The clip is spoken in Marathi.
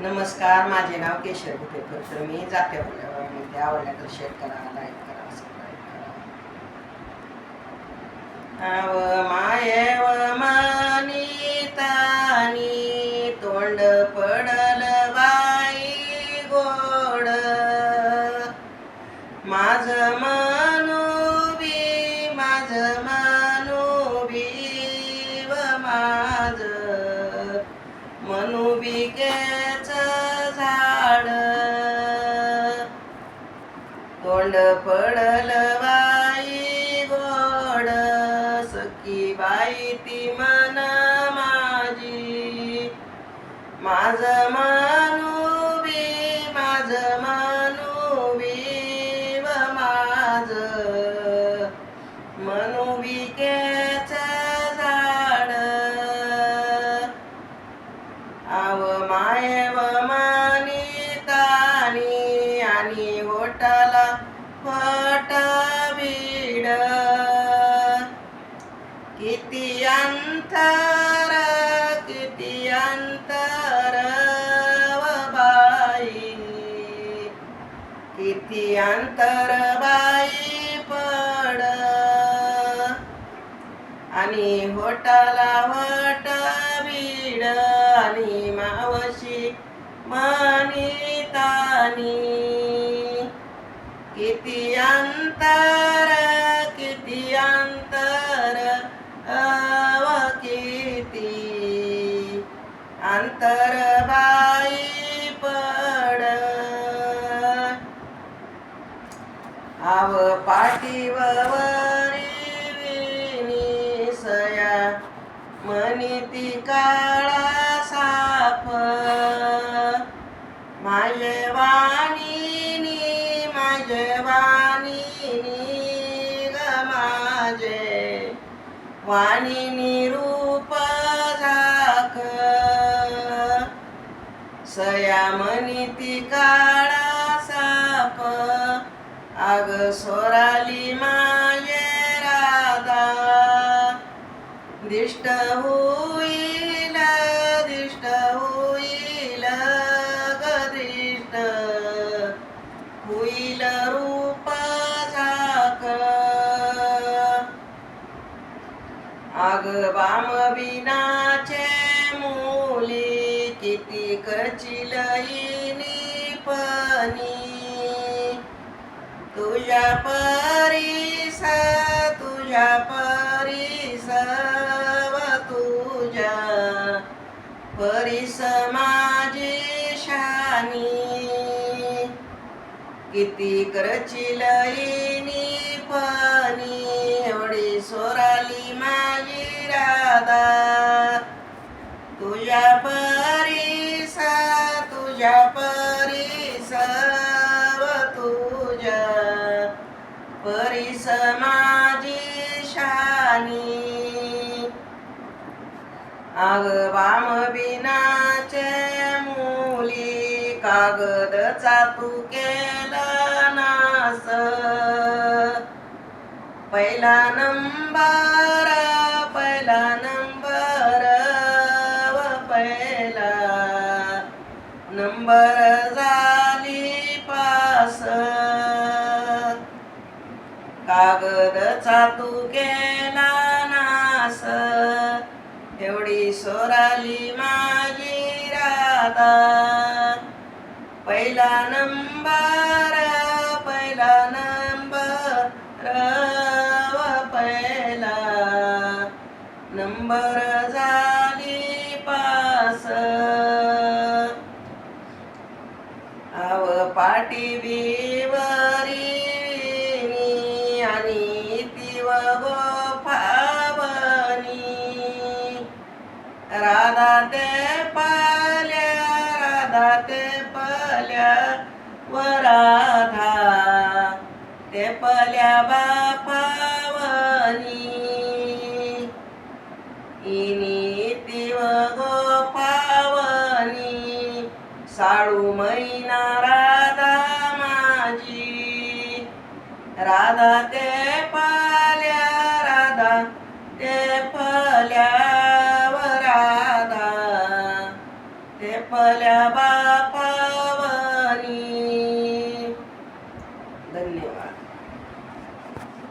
नमस्कार माझे नाव केशर गुटेकर तर मी जाते मध्ये आवडल्या तर शेअर करा लाईक करा सबस्क्राईब करा. आव मायव मानितानी तोंड पडल बाई गोड. माझ मा मनुबिकेच झाड. तोंड पडल बाई गोड. सखी बाई ती मन माझी. माझ मनुबी किती अंतर किती अंतर बाई किती अंतर बाई पड. आणि होटाला होट बीड आणि मावशी मानितानी. किती अंतर मनीती काळा साप. माझे वाणीनी माझे वाणीनी ग माझे. वाणीनी रूप झाक. सया मनीती काळा साप. आग सोराली मा दिष्ट होईल दिष्ट होईल गदिष्ट होईल रूप झाक आग बाम बिनाचे मुली किती करचिल पणी. तुझ्या परीस तुझ्या परीस शानी किती करचिल पणी एवढी सोराली माझी राधा. तुझ्या परीस तुझ्या परीस तुझ्या परिसमाजी माझी शानी आग वाम बिनाचे मुली कागद चातू केला नास. पहिला नंबर पहिला नंबर व पहिला नंबर झाली पास. कागद चातू केला नास. एवढी सोराली माझी राधा. पहिला नंबर पहिला नंबर पहिला. नंबर जा राधा ते पाल्या राधा ते पल्या व राधा ते पल्या बापावनी. इनी गो गोपावनी. साळू मैना राधा माझी. राधा ते फल्या व